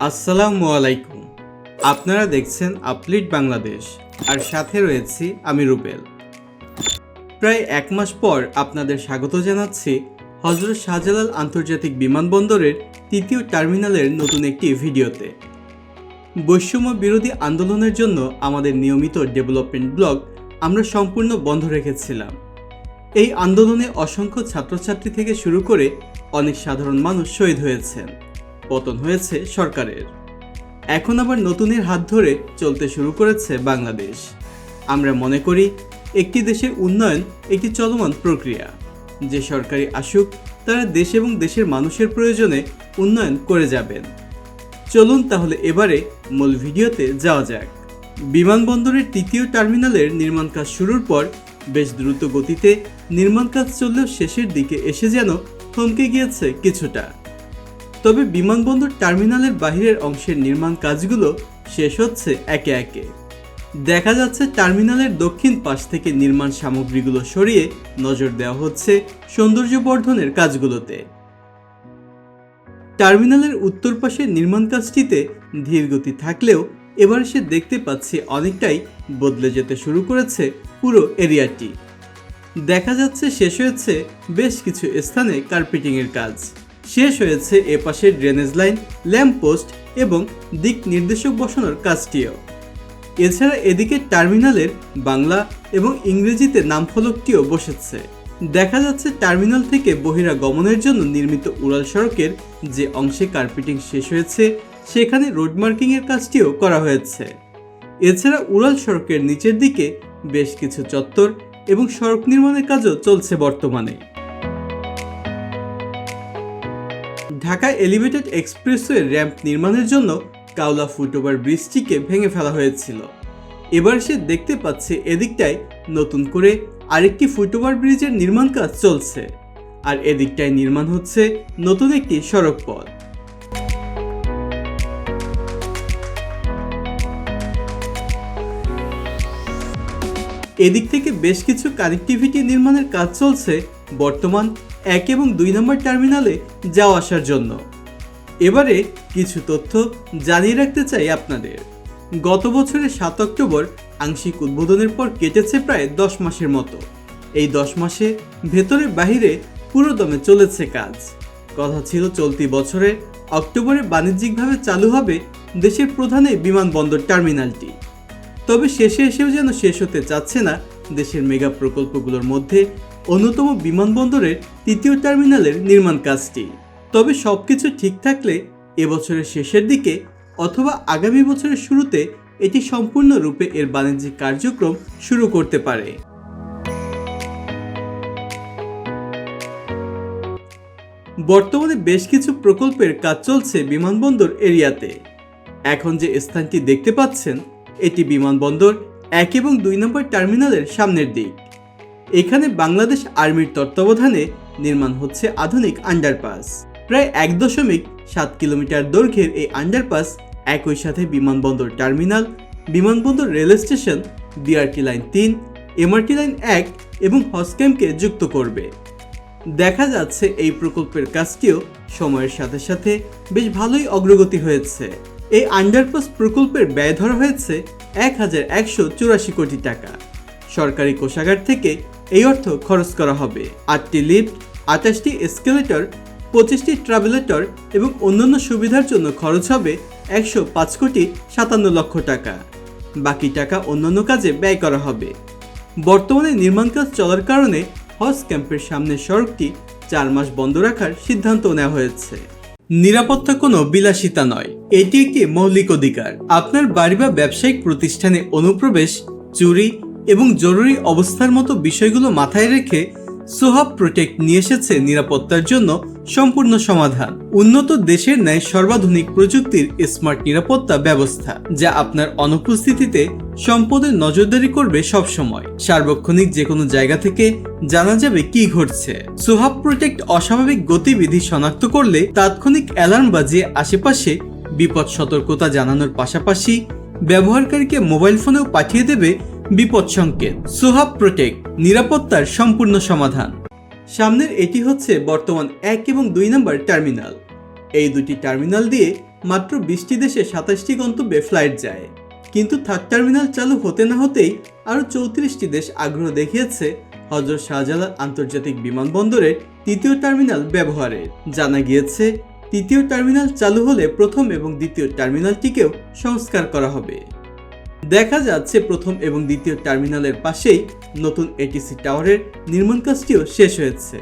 আসসালামু আলাইকুম। আপনারা দেখছেন আপলিট বাংলাদেশ, আর সাথে রয়েছি আমি রুবেল। প্রায় এক মাস পর আপনাদের স্বাগত জানাচ্ছি হজরত শাহজালাল আন্তর্জাতিক বিমানবন্দরের তৃতীয় টার্মিনালের নতুন একটি ভিডিওতে। বৈষম্য বিরোধী আন্দোলনের জন্য আমাদের নিয়মিত ডেভেলপমেন্ট ব্লগ আমরা সম্পূর্ণ বন্ধ রেখেছিলাম। এই আন্দোলনে অসংখ্য ছাত্রছাত্রী থেকে শুরু করে অনেক সাধারণ মানুষ শহীদ হয়েছেন। পতন হয়েছে সরকারের। এখন আবার নতুনের হাত ধরে চলতে শুরু করেছে বাংলাদেশ। আমরা মনে করি, একটি দেশের উন্নয়ন একটি চলমান প্রক্রিয়া। যে সরকারি আসুক, তারা দেশ এবং দেশের মানুষের প্রয়োজনে উন্নয়ন করে যাবেন। চলুন তাহলে এবারে মূল ভিডিওতে যাওয়া যাক। বিমানবন্দরের তৃতীয় টার্মিনালের নির্মাণ কাজ শুরুর পর বেশ দ্রুত গতিতে নির্মাণ কাজ চললেও শেষের দিকে এসে যেন থমকে গিয়েছে কিছুটা। তবে বিমানবন্দর টার্মিনালের বাহিরের অংশের নির্মাণ কাজগুলো শেষ হচ্ছে একে একে। দেখা যাচ্ছে টার্মিনালের দক্ষিণ পাশ থেকে নির্মাণ সামগ্রীগুলো সরিয়ে নজর দেওয়া হচ্ছে সৌন্দর্য বর্ধনের কাজগুলোতে। টার্মিনালের উত্তর পাশে নির্মাণ কাজটিতে ধীর গতি থাকলেও এবার সে দেখতে পাচ্ছে অনেকটাই বদলে যেতে শুরু করেছে পুরো এরিয়াটি। দেখা যাচ্ছে শেষ হয়েছে বেশ কিছু স্থানে কার্পেটিংয়ের কাজ। শেষ হয়েছে এপাশে ড্রেনেজ লাইন ল্যাম্প পোস্ট এবং দিক নির্দেশক বসানোর কাজটিও। এছাড়া এদিকে টার্মিনালের বাংলা এবং ইংরেজিতে নামফলকটিও বসেছে। দেখা যাচ্ছে টার্মিনাল থেকে বহিরাগমনের জন্য নির্মিত উড়াল সড়কের যে অংশে কার্পেটিং শেষ হয়েছে, সেখানে রোড মার্কিংয়ের কাজটিও করা হয়েছে। এছাড়া উড়াল সড়কের নিচের দিকে বেশ কিছু চত্বর এবং সড়ক নির্মাণের কাজও চলছে বর্তমানে। ঢাকা এলিভেটেড এক্সপ্রেসওয়ে র্যাম্প নির্মাণের জন্য কাওলা ফুটওভার ব্রিজটিকে ভেঙে ফেলা হয়েছিল। এবার সে দেখতে পাচ্ছে এদিকটায় নতুন করে আরেকটি ফুটওভার ব্রিজের নির্মাণ কাজ চলছে। আর এদিকটায় নির্মাণ হচ্ছে নতুন একটি সড়ক পথ এদিক থেকে বেশ কিছু কানেক্টিভিটি নির্মাণের কাজ চলছে বর্তমান এক এবং দুই নম্বর টার্মিনালে যাওয়া আসার জন্য। এবারে কিছু তথ্য জানিয়ে রাখতে চাই আপনাদের। গত বছরের সাত অক্টোবর আংশিক উদ্বোধনের পর কেটেছে প্রায় দশ মাসের মতো। এই দশ মাসে ভেতরে বাহিরে পুরো দমে চলেছে কাজ। কথা ছিল চলতি বছরে অক্টোবরে বাণিজ্যিকভাবে চালু হবে দেশের প্রধান এই বিমানবন্দর টার্মিনালটি। তবে শেষে এসেও যেন শেষ হতে চাচ্ছে না দেশের মেগা প্রকল্পগুলোর মধ্যে অন্যতম বিমানবন্দরের তৃতীয় টার্মিনালের নির্মাণ কাজটি। তবে সবকিছু ঠিক থাকলে এবছরের শেষের দিকে অথবা আগামী বছরের শুরুতে এটি সম্পূর্ণরূপে এর বাণিজ্যিক কার্যক্রম শুরু করতে পারে। বর্তমানে বেশ কিছু প্রকল্পের কাজ চলছে বিমানবন্দর এরিয়াতে। এখন যে স্থানটি দেখতে পাচ্ছেন, এটি বিমানবন্দর এক এবং দুই নম্বর টার্মিনালের সামনের দিক। এখানে বাংলাদেশ আর্মির তত্ত্বাবধানে নির্মাণ হচ্ছে আধুনিক আন্ডারপাস। প্রায় এক দশমিক সাত কিলোমিটার দৈর্ঘ্যের এই আন্ডারপাস একই সাথে বিমানবন্দর টার্মিনাল, বিমানবন্দর রেল স্টেশন বিআরটি লাইন তিন, এমআরটি লাইন এক এবং হসক্যাম্পকে যুক্ত করবে। দেখা যাচ্ছে এই প্রকল্পের কাজটিও সময়ের সাথে সাথে বেশ ভালোই অগ্রগতি হয়েছে। এই আন্ডারপাস প্রকল্পের ব্যয় ধরা হয়েছে এক হাজার একশো চুরাশি কোটি টাকা। সরকারি কোষাগার থেকে এই অর্থ খরচ করা হবে। আটটি লিফট, আঠাশটি এসকেলেটর, পঁচিশটি ট্রাভেলেটর এবং অন্যান্য সুবিধার জন্য খরচ হবে একশো পাঁচ কোটি সাতান্ন লক্ষ টাকা। বাকি টাকা অন্যান্য কাজে ব্যয় করা হবে। বর্তমানে নির্মাণ কাজ চলার কারণে হজ ক্যাম্পের সামনের সড়কটি চার মাস বন্ধ রাখার সিদ্ধান্ত নেওয়া হয়েছে। নিরাপত্তা কোনো বিলাসিতা নয়। এটি একটি মৌলিক অধিকার। আপনার বাড়ি বা ব্যবসায়িক প্রতিষ্ঠানে অনুপ্রবেশ, চুরি এবং জরুরি অবস্থার মতো বিষয়গুলো মাথায় রেখে সোহাব প্রোটেক্ট নিয়ে এসেছে নিরাপত্তার জন্য সম্পূর্ণ সমাধান। উন্নত দেশের ন্যায় সর্বাধুনিক প্রযুক্তির স্মার্ট নিরাপত্তা ব্যবস্থা, যা আপনার অনুপস্থিতিতে সম্পদের নজরদারি করবে সবসময়। সার্বক্ষণিক যে কোনো জায়গা থেকে জানা যাবে কি ঘটছে। সোহাব প্রোটেক্ট অস্বাভাবিক গতিবিধি শনাক্ত করলে তাৎক্ষণিক অ্যালার্ম বাজিয়ে আশেপাশে বিপদ সতর্কতা জানানোর পাশাপাশি ব্যবহারকারীকে মোবাইল ফোনেও পাঠিয়ে দেবে বিপদ সংকেত সোহাব প্রোটেক্ট, নিরাপত্তার সম্পূর্ণ সমাধান। সামনের এটি হচ্ছে বর্তমান এক এবং দুই নম্বর টার্মিনাল। এই দুটি টার্মিনাল দিয়ে মাত্র বিশটি দেশে সাতাশটি গন্তব্যে ফ্লাইট যায়। কিন্তু থার্ড টার্মিনাল চালু হতে না হতেই আরও চৌত্রিশটি দেশ আগ্রহ দেখিয়েছে হজরত শাহজালাল আন্তর্জাতিক বিমানবন্দরের তৃতীয় টার্মিনাল ব্যবহারে। জানা গিয়েছে, তৃতীয় টার্মিনাল চালু হলে প্রথম এবং দ্বিতীয় টার্মিনালটিকেও সংস্কার করা হবে। দেখা যাচ্ছে প্রথম এবং দ্বিতীয় টার্মিনালের পাশেই নতুন এটিসি টাওয়ারের নির্মাণ কাজটিও শেষ হয়েছে।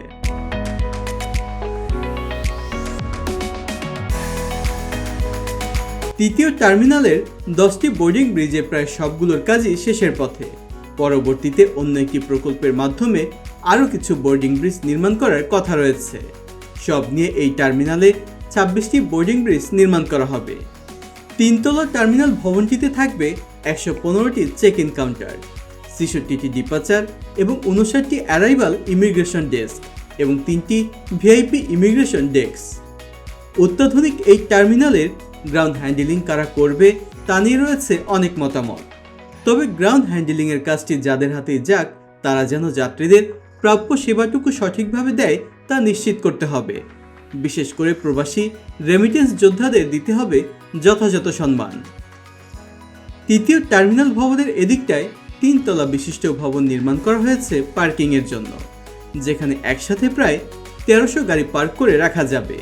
তৃতীয় টার্মিনালের দশটি বোর্ডিং ব্রিজে প্রায় সবগুলোর কাজই শেষের পথে। পরবর্তীতে অন্য একটি প্রকল্পের মাধ্যমে আরও কিছু বোর্ডিং ব্রিজ নির্মাণ করার কথা রয়েছে। সব নিয়ে এই টার্মিনালে ছাব্বিশটি বোর্ডিং ব্রিজ নির্মাণ করা হবে। তিনতলা টার্মিনাল ভবনটিতে থাকবে একশো পনেরোটি চেক ইন কাউন্টার ছেষট্টিটি ডিপাচার এবং উনষাটটি অ্যারাইভাল ইমিগ্রেশন ডেস্ক এবং তিনটি ভিআইপি ইমিগ্রেশন ডেস্ক অত্যাধুনিক এই টার্মিনালের গ্রাউন্ড হ্যান্ডেলিং কারা করবে তা নিয়ে রয়েছে অনেক মতামত। তবে গ্রাউন্ড হ্যান্ডেলিংয়ের কাজটি যাদের হাতে যাক, তারা যেন যাত্রীদের প্রাপ্য সেবাটুকু সঠিকভাবে দেয় তা নিশ্চিত করতে হবে। বিশেষ করে প্রবাসী রেমিটেন্স যোদ্ধাদের দিতে হবে যথাযথ সম্মান। তৃতীয় টার্মিনাল ভবনের এদিকটায় তিনতলা বিশিষ্ট ভবন নির্মাণ করা হয়েছে পার্কিংয়ের জন্য, যেখানে একসাথে প্রায় তেরোশো গাড়ি পার্ক করে রাখা যাবে,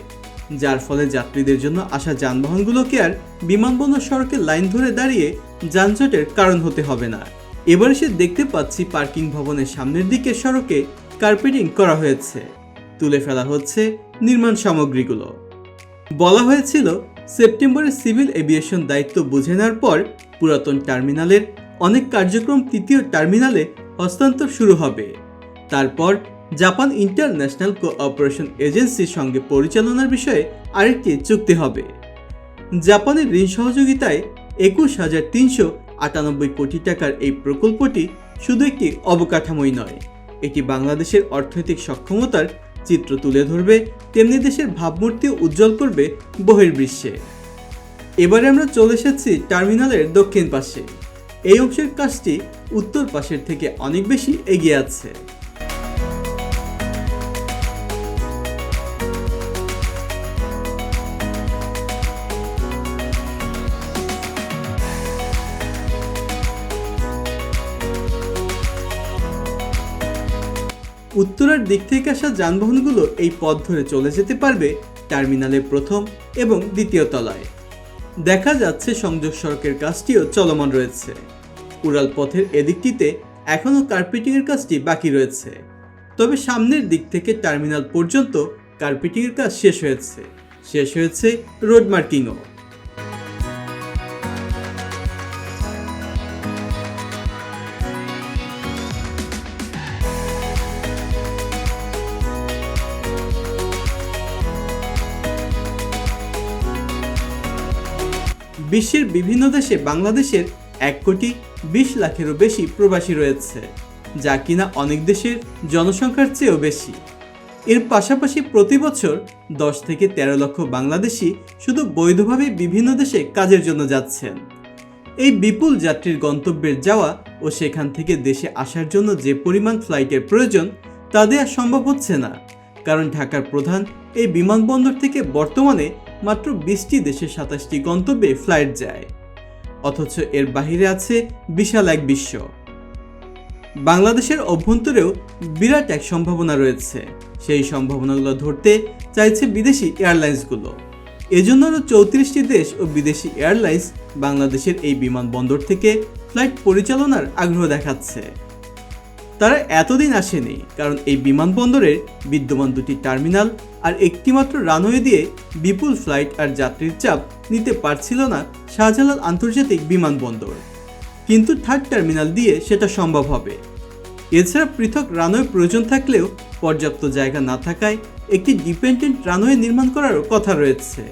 যার ফলে যাত্রীদের জন্য আসা যানবাহনগুলোকে আর বিমানবন্দর সড়কের লাইন ধরে দাঁড়িয়ে যানজটের কারণ হতে হবে না। এবার এসে দেখতে পাচ্ছি পার্কিং ভবনের সামনের দিকে সড়কে কার্পেটিং করা হয়েছে। তুলে ফেলা হচ্ছে নির্মাণ সামগ্রীগুলো। বলা হয়েছিল সেপ্টেম্বরে সিভিল এভিয়েশন দায়িত্ব বুঝে নেওয়ার পর পুরাতন টার্মিনালের অনেক কার্যক্রম তৃতীয় টার্মিনালে হস্তান্তর শুরু হবে। তারপর জাপান ইন্টারন্যাশনাল কোঅপারেশন এজেন্সির সঙ্গে পরিচালনার বিষয়ে আরেকটি চুক্তি হবে। জাপানের ঋণ সহযোগিতায় একুশ হাজার তিনশো আটানব্বই কোটি টাকার এই প্রকল্পটি শুধু একটি অবকাঠামোই নয়, এটি বাংলাদেশের অর্থনৈতিক সক্ষমতার চিত্র তুলে ধরবে, তেমনি দেশের ভাবমূর্তি উজ্জ্বল করবে বহির্বিশ্বে। এবারে আমরা চলে এসেছি টার্মিনালের দক্ষিণ পাশে। এই অংশের কাজটি উত্তর পাশের থেকে অনেক বেশি এগিয়ে আছে। উত্তরের দিক থেকে আসা যানবাহনগুলো এই পথ ধরে চলে যেতে পারবে টার্মিনালের প্রথম এবং দ্বিতীয় তলায়। দেখা যাচ্ছে সংযোগ সড়কের কাজটিও চলমান রয়েছে। উড়াল পথের এদিকটিতে এখনও কার্পেটিংয়ের কাজটি বাকি রয়েছে। তবে সামনের দিক থেকে টার্মিনাল পর্যন্ত কার্পেটিংয়ের কাজ শেষ হয়েছে। শেষ হয়েছে রোড মার্কিংও বিশ্বের বিভিন্ন দেশে বাংলাদেশের এক কোটি বিশ লাখেরও বেশি প্রবাসী রয়েছে, যা কিনা অনেক দেশের জনসংখ্যার চেয়েও বেশি। এর পাশাপাশি প্রতি বছর দশ থেকে তেরো লক্ষ বাংলাদেশি শুধু বৈধভাবে বিভিন্ন দেশে কাজের জন্য যাচ্ছেন। এই বিপুল যাত্রীর গন্তব্যের যাওয়া ও সেখান থেকে দেশে আসার জন্য যে পরিমাণ ফ্লাইটের প্রয়োজন, তা দেওয়া সম্ভব হচ্ছে না, কারণ ঢাকার প্রধান এই বিমানবন্দর থেকে বর্তমানে মাত্র বিশটি দেশের সাতাশটি গন্তব্যে ফ্লাইট যায়। অথচ এর বাহিরে আছে বিশাল এক বিশ্ব। বাংলাদেশের অভ্যন্তরেও বিরাট এক সম্ভাবনা রয়েছে। সেই সম্ভাবনাগুলো ধরতে চাইছে বিদেশি এয়ারলাইন্সগুলো। এজন্য আরও চৌত্রিশটি দেশ ও বিদেশি এয়ারলাইন্স বাংলাদেশের এই বিমানবন্দর থেকে ফ্লাইট পরিচালনার আগ্রহ দেখাচ্ছে। তারা এতদিন আসেনি, কারণ এই বিমানবন্দরের বিদ্যমান দুটি টার্মিনাল আর একটিমাত্র রানওয়ে দিয়ে বিপুল ফ্লাইট আর যাত্রীর চাপ নিতে পারছিল না শাহজালাল আন্তর্জাতিক বিমানবন্দর। কিন্তু থার্ড টার্মিনাল দিয়ে সেটা সম্ভব হবে। এছাড়া পৃথক রানওয়ে প্রয়োজন থাকলেও পর্যাপ্ত জায়গা না থাকায় একটি ডিপেন্ডেন্ট রানওয়ে নির্মাণ করারও কথা রয়েছে।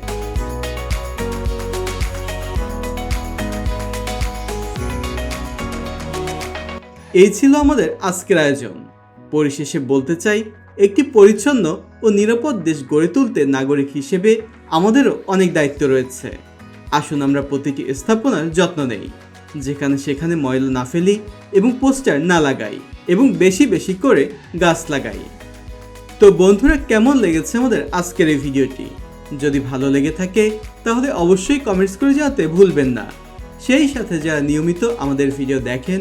এই ছিল আমাদের আজকের আয়োজন। পরিশেষে বলতে চাই, একটি পরিচ্ছন্ন ও নিরাপদ দেশ গড়ে তুলতে নাগরিক হিসেবে আমাদেরও অনেক দায়িত্ব রয়েছে। আসুন আমরা প্রতিটি স্থাপনার যত্ন নেই। যেখানে সেখানে ময়লা না ফেলি এবং পোস্টার না লাগাই এবং বেশি বেশি করে গাছ লাগাই। তো বন্ধুরা, কেমন লেগেছে আমাদের আজকের এই ভিডিওটি? যদি ভালো লেগে থাকে, তাহলে অবশ্যই কমেন্টস করে যাতে ভুলবেন না। সেই সাথে যারা নিয়মিত আমাদের ভিডিও দেখেন